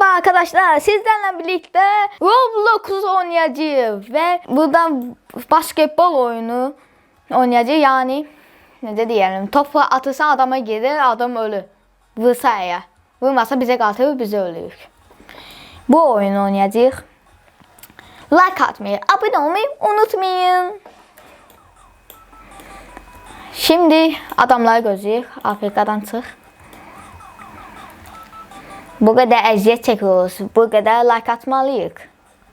Merhaba arkadaşlar. Sizlerle birlikte Roblox oynayacağız ve buradan basketbol oyunu oynayacağız. Yani ne de diyelim topu atırsa adama gelir adam ölür. Vursa eğer. Vurmasa bize kalır biz ölürük. Bu oyunu oynayacağız. Like atmayı, abone olmayı unutmayın. Şimdi adamları gözləyik. Afrikadan çıx. Bu qədər əziyyət çəkiyoruz. Bu qədər like atmalıyıq.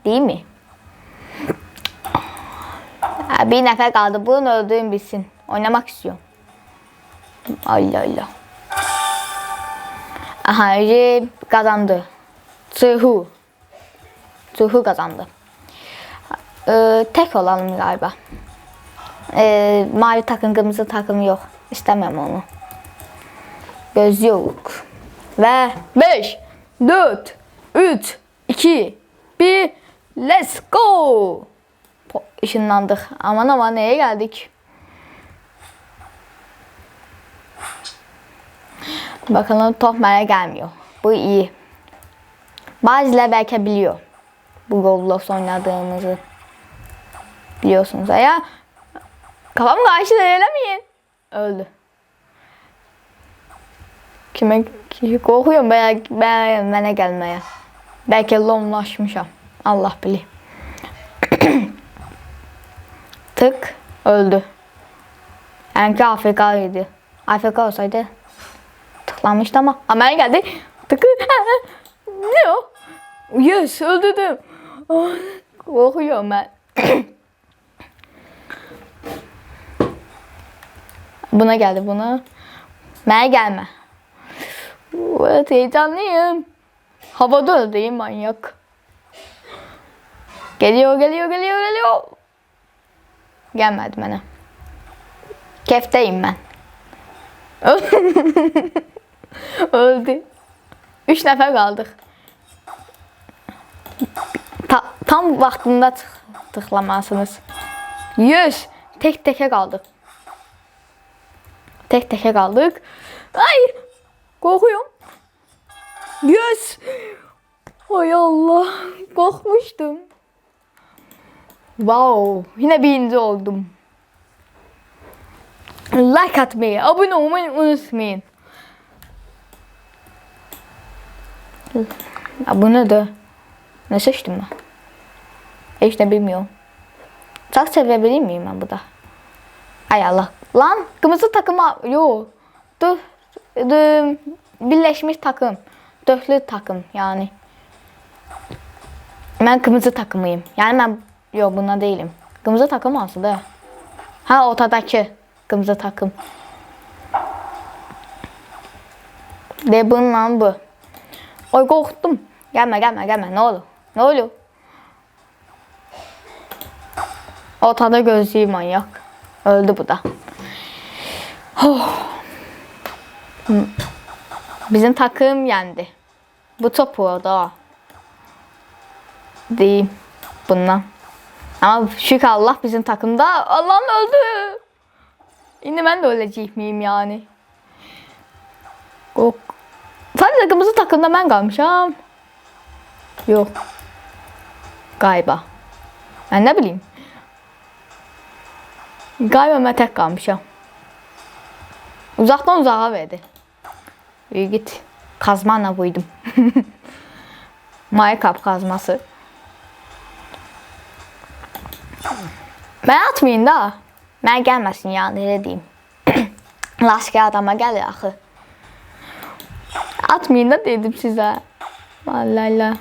Değil mi? Bir nəfər qaldı. Bunu öldürün bilsin. Oynamak istiyorum. Allah Allah. Aha, Ece kazandı. Tsuhu. Tsuhu kazandı. Ee, tek olalım galiba. Ee, mavi takım, kırmızı takım yok. İstemiyorum onu. Göz yok. Ve 5, 4, 3, 2, 1, let's go. Işınlandık. Aman aman neye geldik? Bakalım top mənə gelmiyor. Bu iyi. Bazıları belki biliyor. Bu Roblox oynadığımızı. Biliyorsunuz. Ya kafam karşı elemeyin. Öldü. Kime ki korkuyorum ben, ben mənə gəlməyə. Bəlkə lomlaşmışam. Allah bilir. Tık öldü. Yəni ki Afrikalıydı. Afrika olsaydı tıklamıştı ama Amerika geldi. Tıkı. ne o? Yes öldürdüm. Korkuyorum ben. buna geldi buna. Mənə gəlmə. Evet heyecanlıyım. Havada öldüğüm manyak. Geliyor geliyor geliyor geliyor. Gelmedi bana. Kefteyim ben. Öldü. Üç nefer kaldık. Ta- tam vaxtında tık- tıklamalısınız. Yüz. Tek teke kaldık. Tek teke kaldık. Ay. Korkuyorum. Yes. Ay Allah. Korkmuştum. Wow. Yine birinci oldum. Like atmayı, abone olmayı unutmayın. Abone de. Ne seçtim ben? Hiç de bilmiyorum. Çok sevebilir miyim ben bu da? Ay Allah. Lan kırmızı takıma yo. Dur. Dur. Birleşmiş takım. Dörtlü takım yani. Ben kırmızı takımıyım. Yani ben yok buna değilim. Kırmızı takım aslında. Ha ortadaki kırmızı takım. De bununla bu. Oy korktum. Gelme gelme gelme ne olur. Ne olur. Ortada gözlüğü manyak. Öldü bu da. Oh. Bizim takım yendi. Bu top orada. Diyeyim bundan. Ama şükür Allah bizim takımda. Allah'ım öldü. Şimdi ben de ölecek miyim yani? Yok. Sadece kırmızı takımda ben kalmışam. Yok. Galiba. Ben ne bileyim. Galiba ben tek kalmışam. Uzaktan uzağa verdi. İyi git. Kazmanla buydum. Minecraft kazması. Ben atmayın da. Ben gelmesin ya ne diyeyim. Lasker adama gelir axı. Atmayın da dedim size. Vallahi Allah.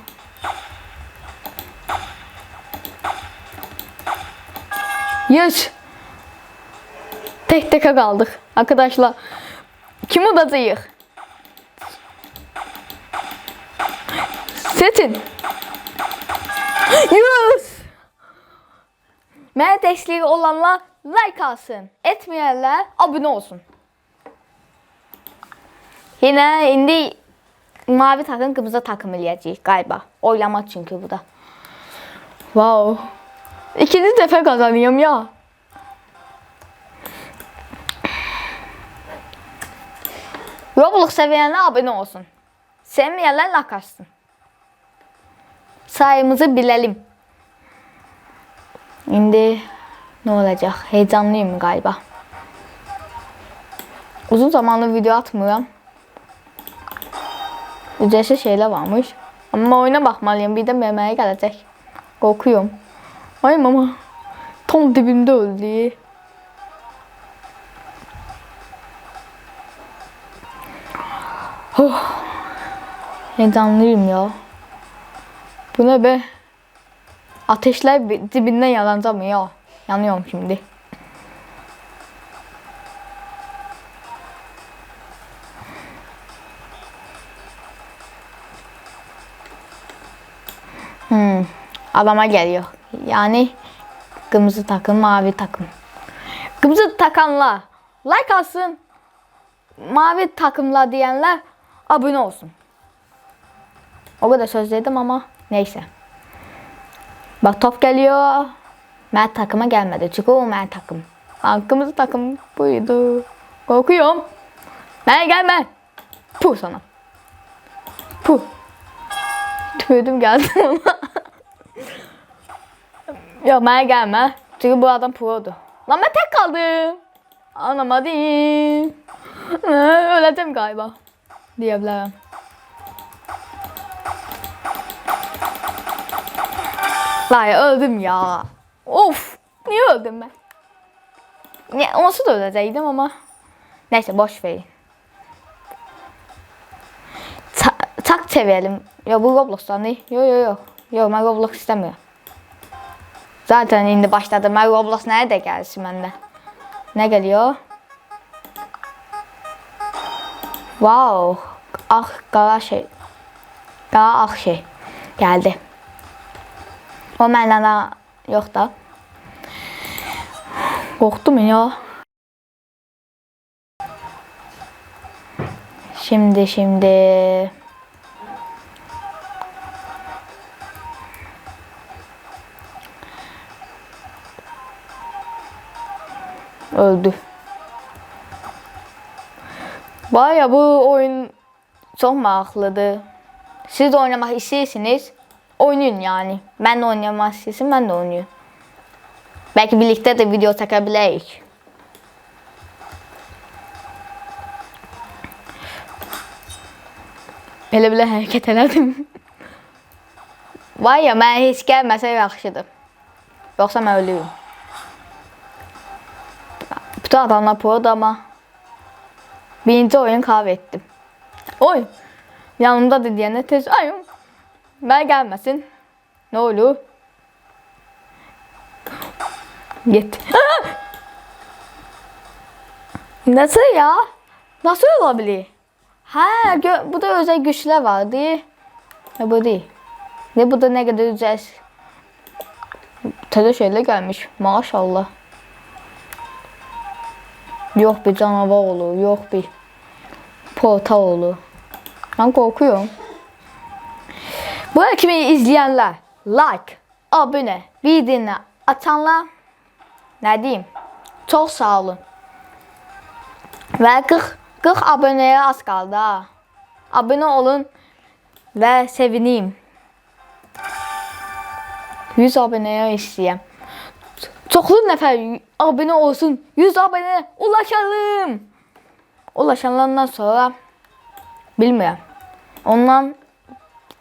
Yes. Tek teke kaldık arkadaşlar. Kim udacağıq? Seçin. Yes. Mənə dəstəyi olanlar like alsın. Etməyənlər abunə olsun. Yine indi mavi takım kırmızı takım eləyəcəyik galiba. Oylama çünkü bu da. Wow. İkinci defa kazanıyorum ya. Roblox seviyene abone olsun. Sevmeyenler like açsın. Sayımızı bilelim. Şimdi ne olacak? Heyecanlıyım galiba. Uzun zamandır video atmıyorum. Ücretsiz şeyler varmış. Ama oyuna bakmalıyım. Bir de memeye gelecek. Korkuyorum. Ay mama. Tam dibimde öldü. Oh. Heyecanlıyım ya. Bu ne be? Ateşler bi- dibinden yanacağım ya. Yanıyorum şimdi. Hmm. Adama geliyor. Yani kırmızı takım, mavi takım. Kırmızı takanlar like alsın. Mavi takımla diyenler abone olsun. O kadar söz dedim ama neyse. Bak top geliyor. Mert takıma gelmedi. Çünkü o Mert takım. Lan kırmızı takım buydu. Korkuyorum. Ben gelme. Puh sana. Puh. Tüydüm geldim ona. Yok ben gelme. Çünkü bu adam pro'du. Lan ben tek kaldım. Anlamadım. Öleceğim galiba. Diyebilirim. Lan ya öldüm ya. Of. Niye öldüm ben? Ya, onsuz da ölecektim ama. Neyse boş verin. Ta- tak çevirelim. Ya bu Roblox'tan değil. Yo yo yo. Yo ben Roblox istemiyorum. Zaten indi başladı. Ben Roblox nerede gelsin bende? Ne geliyor? Wow. Ah kara şey. Kara ah şey. Geldi. Məndən daha yox da. Qorxdum ya. Şimdi şimdi öldü. Var ya bu oyun çok maraqlıdır. Siz oynamak istiyorsunuz. Oynayın yani. Ben de istiyorsun, ben de oynayayım. Belki birlikte de video çekebiliriz. Elə belə hərəkət elədim. Vay ya, mən heç gəlməsə yaxşıdır. Yoxsa mən ölürüm. Bütün adamlar proda ama birinci oyun kahve ettim. Oy! Yanımda da diyene tez ay ben gelmesin. Ne olur? Git. Nasıl ya? Nasıl olabilir? Ha, bu da özel güçler vardı. Ne bu değil. Ne bu da ne kadar güzel. Tele şeyle gelmiş. Maşallah. Yok bir canavar olur. Yok bir portal olur. Ben korkuyorum. Bu kimi izleyenler, like, abone, bildirimleri atanlar ne diyeyim? Çok sağ olun. Ve 40, 40 aboneye az kaldı ha. Abone olun ve sevineyim. 100 aboneye istəyəm. Çoxlu nəfər abunə olsun. 100 abunə ulaşalım. Ulaşanlardan sonra bilmirəm. Ondan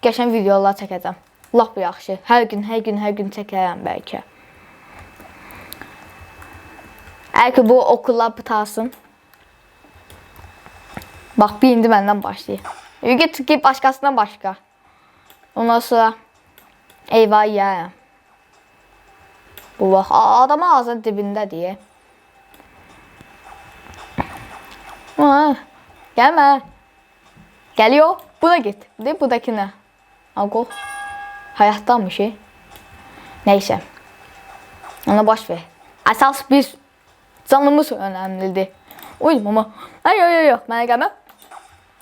qəşəng videolar çəkəcəm. Lap yaxşı. Hər gün, hər gün, hər gün çəkərəm bəlkə. Əgər ki bu okullar qutarsın. Bax bir indi məndən başlayır. Git git başqasına başqa. Ondan sonra eyvah yiyərəm. Bu bax adam ağzının dibində deyə. Ha, gelme. Geliyor. Buna git. De buradakine. Ago. Hayattan bir şey. Neyse. Ona boş ver. Esas biz canımız önemlidir. Uy ama. Ay ay ay yok. Bana gelme.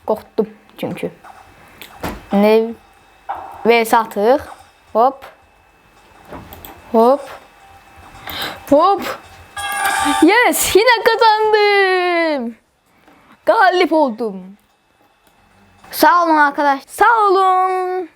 Korktum çünkü. Ne? Ve satır. Hop. Hop. Hop. Yes, yine kazandım. Galip oldum. Sağ olun arkadaş. Sağ olun.